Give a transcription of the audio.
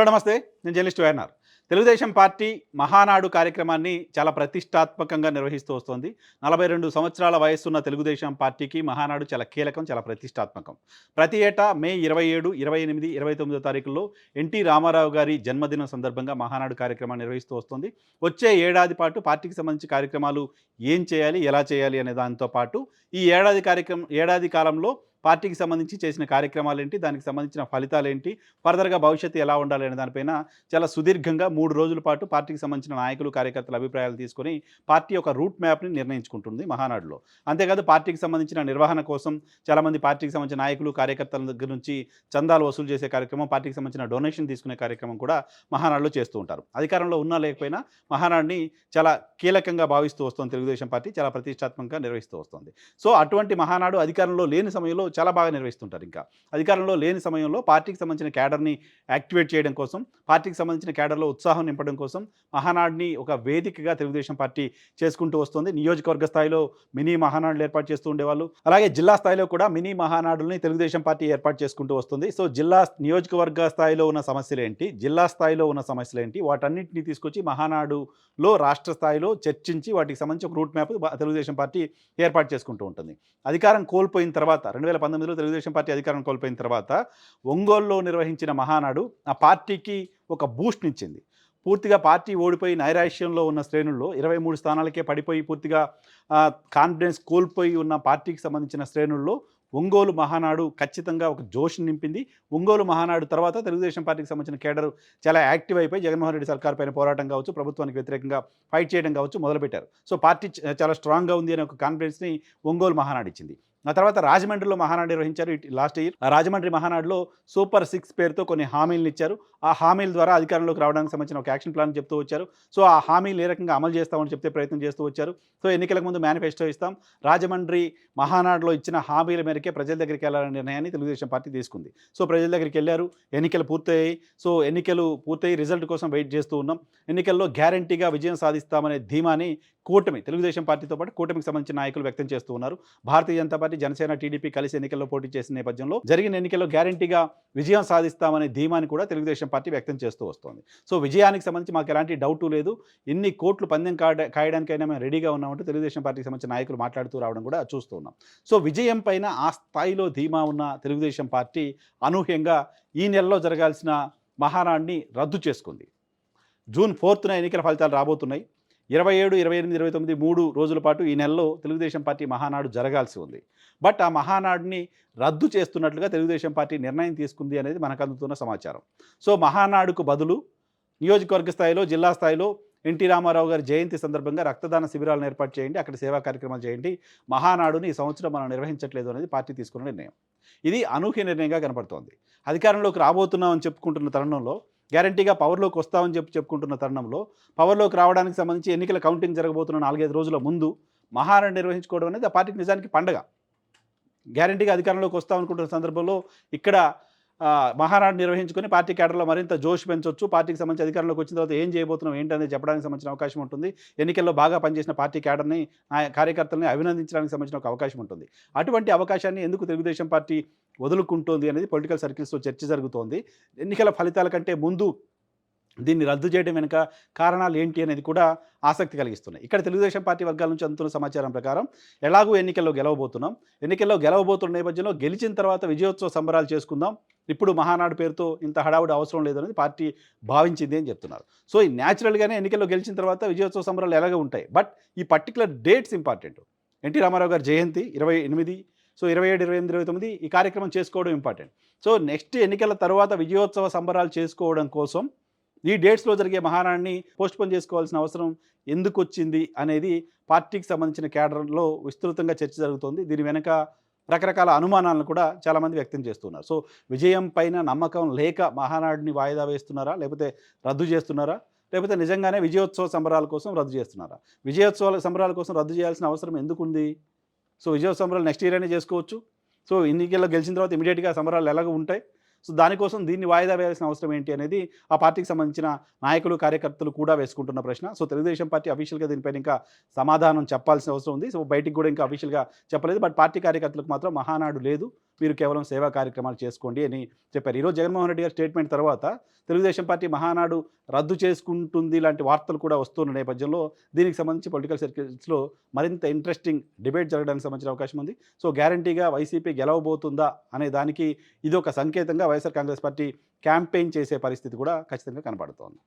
Hello నమస్తే. నేను journalist YNR. Telugudesam party Mahanadu కార్యక్రమాన్ని చాలా ప్రతిష్టాత్మకంగా నిర్వహిస్తూ వస్తోంది. నలభై రెండు సంవత్సరాల వయస్సున్న తెలుగుదేశం పార్టీకి మహానాడు చాలా కీలకం చాలా ప్రతిష్టాత్మకం. ప్రతి ఏటా మే ఇరవై ఏడు ఇరవై ఎనిమిది ఇరవై తొమ్మిదో తారీఖుల్లో ఎన్టీ రామారావు గారి జన్మదినం సందర్భంగా మహానాడు కార్యక్రమాన్ని నిర్వహిస్తూ వస్తుంది. వచ్చే ఏడాది పాటు పార్టీకి సంబంధించి కార్యక్రమాలు ఏం చేయాలి ఎలా చేయాలి అనే దాంతో పాటు ఈ ఏడాది కార్యక్రమం ఏడాది కాలంలో పార్టీకి సంబంధించి చేసిన కార్యక్రమాలు ఏంటి దానికి సంబంధించిన ఫలితాలు ఏంటి ఫర్దర్గా భవిష్యత్తు ఎలా ఉండాలి అనే దానిపైన చాలా సుదీర్ఘంగా మూడు రోజుల పాటు పార్టీకి సంబంధించిన నాయకులు కార్యకర్తల అభిప్రాయాలు తీసుకొని పార్టీ ఒక రూట్ మ్యాప్ని నిర్ణయించుకుంటుంది మహానాడులో. అంతేకాదు పార్టీకి సంబంధించిన నిర్వహణ కోసం చాలామంది పార్టీకి సంబంధించిన నాయకులు కార్యకర్తల దగ్గర నుంచి చందాలు వసూలు చేసే కార్యక్రమం పార్టీకి సంబంధించిన డొనేషన్ తీసుకునే కార్యక్రమం కూడా మహానాడులో చేస్తూ ఉంటారు. అధికారంలో ఉన్నా లేకపోయినా మహానాడిని చాలా కీలకంగా భావిస్తూ వస్తుంది తెలుగుదేశం పార్టీ చాలా ప్రతిష్టాత్మకంగా నిర్వహిస్తూ వస్తుంది. సో అటువంటి మహానాడు అధికారంలో లేని సమయంలో చాలా బాగా నిర్వహిస్తుంటారు ఇంకా. అధికారంలో లేని సమయంలో పార్టీకి సంబంధించిన క్యాడర్ని యాక్టివేట్ చేయడం కోసం పార్టీకి సంబంధించిన క్యాడర్లో ఉత్సాహం నింపడం కోసం మహానాడిని ఒక వేదికగా తెలుగుదేశం పార్టీ చేసుకుంటూ వస్తుంది. నియోజకవర్గ స్థాయిలో మినీ మహానాడులు ఏర్పాటు చేస్తూ ఉండేవాళ్ళు. అలాగే జిల్లా స్థాయిలో కూడా మినీ మహానాడుల్ని తెలుగుదేశం పార్టీ ఏర్పాటు చేసుకుంటూ వస్తుంది. సో జిల్లా నియోజకవర్గ స్థాయిలో ఉన్న సమస్యలు ఏంటి? జిల్లా స్థాయిలో ఉన్న సమస్యలు ఏంటి? వాటన్నిటిని తీసుకొచ్చి మహానాడులో రాష్ట్ర స్థాయిలో చర్చించి వాటికి సంబంధించి ఒక రూట్ మ్యాప్ తెలుగుదేశం పార్టీ ఏర్పాటు చేసుకుంటూ ఉంటుంది. అధికారం కోల్పోయిన తర్వాత రెండు వేల పంతొమ్మిదిలో తెలుగుదేశం పార్టీ అధికారం కోల్పోయిన తర్వాత ఒంగోలులో నిర్వహించిన మహానాడు ఆ పార్టీకి ఒక బూస్ట్ ఇచ్చింది పూర్తిగా పార్టీ ఓడిపోయి నైరాశ్యంలో ఉన్న శ్రేణుల్లో ఇరవై మూడు స్థానాలకే పడిపోయి పూర్తిగా కాన్ఫిడెన్స్ కోల్పోయి ఉన్న పార్టీకి సంబంధించిన శ్రేణుల్లో ఒంగోలు మహానాడు ఖచ్చితంగా ఒక జోష్ నింపింది. ఒంగోలు మహానాడు తర్వాత తెలుగుదేశం పార్టీకి సంబంధించిన కేడర్ చాలా యాక్టివ్ అయిపోయి జగన్మోహన్ రెడ్డి సర్కార్ పైన పోరాటం కావచ్చు ప్రభుత్వానికి వ్యతిరేకంగా ఫైట్ చేయడం కావచ్చు మొదలుపెట్టారు. సో పార్టీ చాలా స్ట్రాంగ్గా ఉంది అనే ఒక కాన్ఫిడెన్స్ని ఒంగోలు మహానాడు ఇచ్చింది. ఆ తర్వాత రాజమండ్రిలో మహానాడు నిర్వహించారు. Last year. ఆ రాజమండ్రి మహానాడులో సూపర్ సిక్స్ పేరుతో కొన్ని హామీలను ఇచ్చారు. ఆ హామీల ద్వారా అధికారంలోకి రావడానికి సంబంధించిన ఒక యాక్షన్ ప్లాన్ చెప్తూ వచ్చారు. సో ఆ హామీలు ఏ రకంగా అమలు చేస్తామని చెప్తే ప్రయత్నం చేస్తూ వచ్చారు. సో ఎన్నికలకు ముందు మేనిఫెస్టో ఇస్తాం. రాజమండ్రి మహానాడులో ఇచ్చిన హామీల మేరకే ప్రజల దగ్గరికి వెళ్ళాలనే నిర్ణయాన్ని తెలుగుదేశం పార్టీ తీసుకుంది. సో ప్రజల దగ్గరికి వెళ్ళారు. ఎన్నికలు పూర్తయ్యాయి. సో ఎన్నికలు పూర్తయి రిజల్ట్ కోసం వెయిట్ చేస్తూ ఉన్నాం. ఎన్నికల్లో గ్యారంటీగా విజయం సాధిస్తామనే ధీమాని కూటమి తెలుగుదేశం పార్టీతో పాటు కూటమికి సంబంధించిన నాయకులు వ్యక్తం చేస్తూ ఉన్నారు. భారతీయ జనతా పార్టీ జనసేన టీడీపీ కలిసి ఎన్నికల్లో పోటీ చేసిన నేపథ్యంలో జరిగిన ఎన్నికల్లో గ్యారంటీగా విజయం సాధిస్తామనే ధీమాని కూడా తెలుగుదేశం పార్టీ వ్యక్తం చేస్తూ వస్తోంది. సో విజయానికి సంబంధించి మాకు ఎలాంటి డౌటు లేదు. ఎన్ని కోట్లు పందెం కాడ కాయడానికైనా మేము రెడీగా ఉన్నామంటూ తెలుగుదేశం పార్టీకి సంబంధించిన నాయకులు మాట్లాడుతూ రావడం కూడా చూస్తూ ఉన్నాం. సో విజయం పైన ఆ స్థాయిలో ధీమా ఉన్న తెలుగుదేశం పార్టీ అనూహ్యంగా ఈ నెలలో జరగాల్సిన మహానాడిని రద్దు చేసుకుంది. జూన్ ఫోర్త్న ఎన్నికల ఫలితాలు రాబోతున్నాయి. ఇరవై ఏడు ఇరవై ఎనిమిది ఇరవై తొమ్మిది మూడు రోజుల పాటు ఈ నెలలో తెలుగుదేశం పార్టీ మహానాడు జరగాల్సి ఉంది. బట్ ఆ మహానాడుని రద్దు చేస్తున్నట్లుగా తెలుగుదేశం పార్టీ నిర్ణయం తీసుకుంది అనేది మనకు అందుతున్న సమాచారం. సో మహానాడుకు బదులు నియోజకవర్గ స్థాయిలో జిల్లా స్థాయిలో ఎన్టీ రామారావు గారి జయంతి సందర్భంగా రక్తదాన శిబిరాలను ఏర్పాటు చేయండి అక్కడ సేవా కార్యక్రమాలు చేయండి. మహానాడుని ఈ సంవత్సరం మనం నిర్వహించట్లేదు అనేది పార్టీ తీసుకున్న నిర్ణయం. ఇది అనూహ్య నిర్ణయంగా కనపడుతోంది. అధికారంలోకి రాబోతున్నామని చెప్పుకుంటున్న తరుణంలో గ్యారంటీగా పవర్లోకి వస్తామని చెప్పి చెప్పుకుంటున్న తరుణంలో పవర్లోకి రావడానికి సంబంధించి ఎన్నికల కౌంటింగ్ జరగబోతున్న నాలుగైదు రోజుల ముందు మహానాడు నిర్వహించుకోవడం అనేది ఆ పార్టీకి నిజానికి పండగ. గ్యారంటీగా అధికారంలోకి వస్తామనుకుంటున్న సందర్భంలో ఇక్కడ మహానాడు నిర్వహించుకుని పార్టీ కేడర్లో మరింత జోష్ పెంచవచ్చు పార్టీకి సంబంధించి అధికారంలోకి వచ్చిన తర్వాత ఏం చేయబోతున్నాం ఏంటనేది చెప్పడానికి సంబంధించిన అవకాశం ఉంటుంది. ఎన్నికల్లో బాగా పనిచేసిన పార్టీ కేడర్ని ఆ అభినందించడానికి సంబంధించిన ఒక అవకాశం ఉంటుంది. అటువంటి అవకాశాన్ని ఎందుకు తెలుగుదేశం పార్టీ వదులుకుంటోంది అనేది పొలిటికల్ సర్కిల్స్లో చర్చ జరుగుతోంది. ఎన్నికల ఫలితాల కంటే ముందు దీన్ని రద్దు చేయడం వెనుక కారణాలు ఏంటి అనేది కూడా ఆసక్తి కలిగిస్తున్నాయి. ఇక్కడ తెలుగుదేశం పార్టీ వర్గాల నుంచి అందుతున్న సమాచారం ప్రకారం ఎలాగూ ఎన్నికల్లో గెలవబోతున్నాం. ఎన్నికల్లో గెలవబోతున్న నేపథ్యంలో గెలిచిన తర్వాత విజయోత్సవ సంబరాలు చేసుకుందాం. ఇప్పుడు మహానాడు పేరుతో ఇంత హడావుడి అవసరం లేదనేది పార్టీ భావించింది అని చెప్తున్నారు. సో ఈ న్యాచురల్గానే ఎన్నికల్లో గెలిచిన తర్వాత విజయోత్సవ సంబరాలు ఎలాగ ఉంటాయి. బట్ ఈ particular dates important NT Ramarao గారి జయంతి ఇరవై ఎనిమిది సో ఇరవై ఏడు ఇరవై ఎనిమిది ఇరవై తొమ్మిది ఈ కార్యక్రమం చేసుకోవడం ఇంపార్టెంట్ సో నెక్స్ట్ ఎన్నికల తర్వాత విజయోత్సవ సంబరాలు చేసుకోవడం కోసం ఈ డేట్స్లో జరిగే మహానాడిని పోస్ట్పోన్ చేసుకోవాల్సిన అవసరం ఎందుకు వచ్చింది అనేది పార్టీకి సంబంధించిన క్యాడర్లో విస్తృతంగా చర్చ జరుగుతోంది. దీని వెనక రకరకాల అనుమానాలను కూడా చాలామంది వ్యక్తం చేస్తున్నారు. సో విజయం పైన నమ్మకం లేక మహానాడిని వాయిదా వేస్తున్నారా? లేకపోతే రద్దు చేస్తున్నారా? లేకపోతే నిజంగానే విజయోత్సవ సంబరాల కోసం రద్దు చేస్తున్నారా? విజయోత్సవాల సంబరాల కోసం రద్దు చేయాల్సిన అవసరం ఎందుకు ఉంది సో విజయోత్సవ సంబరాలు నెక్స్ట్ ఇయర్ అయినా చేసుకోవచ్చు. సో ఎన్నికల్లో గెలిచిన తర్వాత ఇమీడియట్గా సంబరాలు ఎలాగ ఉంటాయి? సో దానికోసం దీన్ని వాయిదా వేయాల్సిన అవసరం ఏంటి అనేది ఆ పార్టీకి సంబంధించిన నాయకులు కార్యకర్తలు కూడా వేసుకుంటున్న ప్రశ్న. సో తెలుగుదేశం పార్టీ అఫీషియల్గా దీనిపైన ఇంకా సమాధానం చెప్పాల్సిన అవసరం ఉంది. సో బయటికి కూడా ఇంకా అఫీషియల్గా చెప్పలేదు. బట్ పార్టీ కార్యకర్తలకు మాత్రం మహానాడు లేదు. మీరు కేవలం సేవా కార్యక్రమాలు చేసుకోండి అని చెప్పారు. ఈరోజు జగన్మోహన్ రెడ్డి గారి స్టేట్మెంట్ తర్వాత తెలుగుదేశం పార్టీ మహానాడు రద్దు చేసుకుంటుంది లాంటి వార్తలు కూడా వస్తున్న నేపథ్యంలో దీనికి సంబంధించి పొలిటికల్ సర్కిల్స్లో మరింత ఇంట్రెస్టింగ్ డిబేట్ జరగడానికి సంబంధించిన అవకాశం ఉంది. సో గ్యారంటీగా వైసీపీ గెలవబోతుందా అనే దానికి ఇది ఒక సంకేతంగా వైఎస్ఆర్ కాంగ్రెస్ పార్టీ క్యాంపెయిన్ చేసే పరిస్థితి కూడా ఖచ్చితంగా కనపడుతోంది